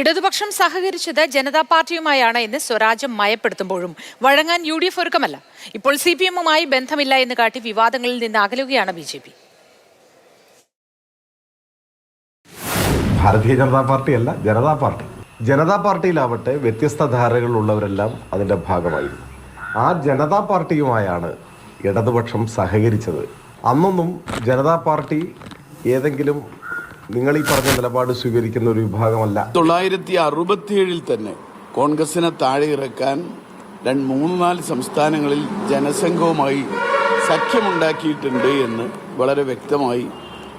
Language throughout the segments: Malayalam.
ഇടതുപക്ഷം സഹകരിച്ചത് ജനതാ പാർട്ടിയുമായാണ് എന്ന് സ്വരാജ് മയപ്പെടുത്തുമ്പോഴും വഴങ്ങാൻ യു ഡി എഫ് ഒരുക്കമല്ല. ഇപ്പോൾ സി പി എമ്മുമായി ബന്ധമില്ല എന്ന് കാട്ടി വിവാദങ്ങളിൽ നിന്ന് അകലുകയാണ് B J P. Bharatiya Janata പാർട്ടിയല്ല Janata party. Janata പാർട്ടിയിലാവട്ടെ വ്യത്യസ്ത ധാരകളുള്ളവരെല്ലാം അതിന്റെ ഭാഗമായിരുന്നു. ആ ജനതാ പാർട്ടിയുമായാണ് ഇടതുപക്ഷം സഹകരിച്ചത്. അന്നൊന്നും ജനതാ പാർട്ടി ഏതെങ്കിലും നിങ്ങൾ ഈ പറഞ്ഞ നിലപാട് സ്വീകരിക്കുന്ന ഒരു വിഭാഗമല്ല. തൊള്ളായിരത്തി അറുപത്തിയേഴിൽ തന്നെ കോൺഗ്രസിനെ താഴെ ഇറക്കാൻ രണ്ട് മൂന്ന് നാല് സംസ്ഥാനങ്ങളിൽ ജനസംഘവുമായി സഖ്യമുണ്ടാക്കിയിട്ടുണ്ട് എന്ന് വളരെ വ്യക്തമായി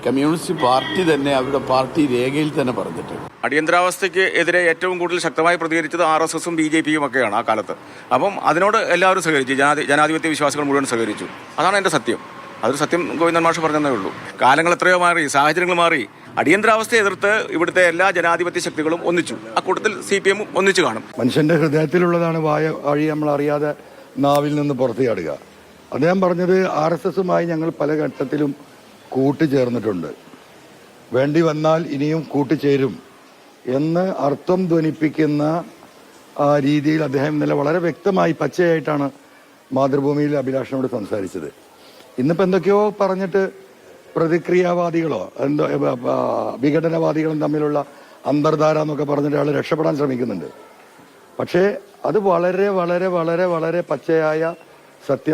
കമ്മ്യൂണിസ്റ്റ് പാർട്ടി തന്നെ അവരുടെ പാർട്ടി രേഖയിൽ തന്നെ പറഞ്ഞിട്ടുണ്ട്. അടിയന്തരാവസ്ഥയ്ക്ക് എതിരെ ഏറ്റവും കൂടുതൽ ശക്തമായി പ്രതികരിച്ചത് ആർ എസ് എസും ബി ജെ പിയും ഒക്കെയാണ് ആ കാലത്ത്. അപ്പം അതിനോട് എല്ലാവരും സഹകരിച്ചു. ജനാധി ജനാധിപത്യ വിശ്വാസികൾ മുഴുവൻ സഹകരിച്ചു. അതാണ് എന്റെ സത്യം. അതൊരു സത്യം ഗോവിന്ദൻ മാഷ് പറഞ്ഞതേ ഉള്ളൂ. കാലങ്ങൾ എത്രയോ മാറി സാഹചര്യങ്ങൾ മാറി. അടിയന്തരാവസ്ഥയെ എതിർത്ത് ഇവിടുത്തെ എല്ലാ ജനാധിപത്യ ശക്തികളും ഒന്നിച്ചു. ആ കൂട്ടത്തിൽ സി പി എമ്മും ഒന്നിച്ചു കാണും. മനുഷ്യന്റെ ഹൃദയത്തിലുള്ളതാണ് വായ വഴി നമ്മൾ അറിയാതെ നാവിൽ നിന്ന് പുറത്തു ചാടുക അദ്ദേഹം പറഞ്ഞത് ആർ എസ് എസുമായി ഞങ്ങൾ പല ഘട്ടത്തിലും കൂട്ടുചേർന്നിട്ടുണ്ട്. വേണ്ടി വന്നാൽ ഇനിയും കൂട്ടുചേരും എന്ന് അർത്ഥം ധ്വനിപ്പിക്കുന്ന ആ രീതിയിൽ അദ്ദേഹം ഇന്നലെ വളരെ വ്യക്തമായി പച്ചയായിട്ടാണ് മാതൃഭൂമിയിൽ അഭിലാഷനോട് സംസാരിച്ചത്. ഇന്നിപ്പോൾ എന്തൊക്കെയോ പറഞ്ഞിട്ട് പ്രതിക്രിയാവാദികളോ എന്തോ വിഘടനവാദികളും തമ്മിലുള്ള അന്തർധാര എന്നൊക്കെ പറഞ്ഞിട്ട് ആൾ രക്ഷപ്പെടാൻ ശ്രമിക്കുന്നുണ്ട്. പക്ഷേ അത് വളരെ വളരെ വളരെ വളരെ പച്ചയായ സത്യമാണ്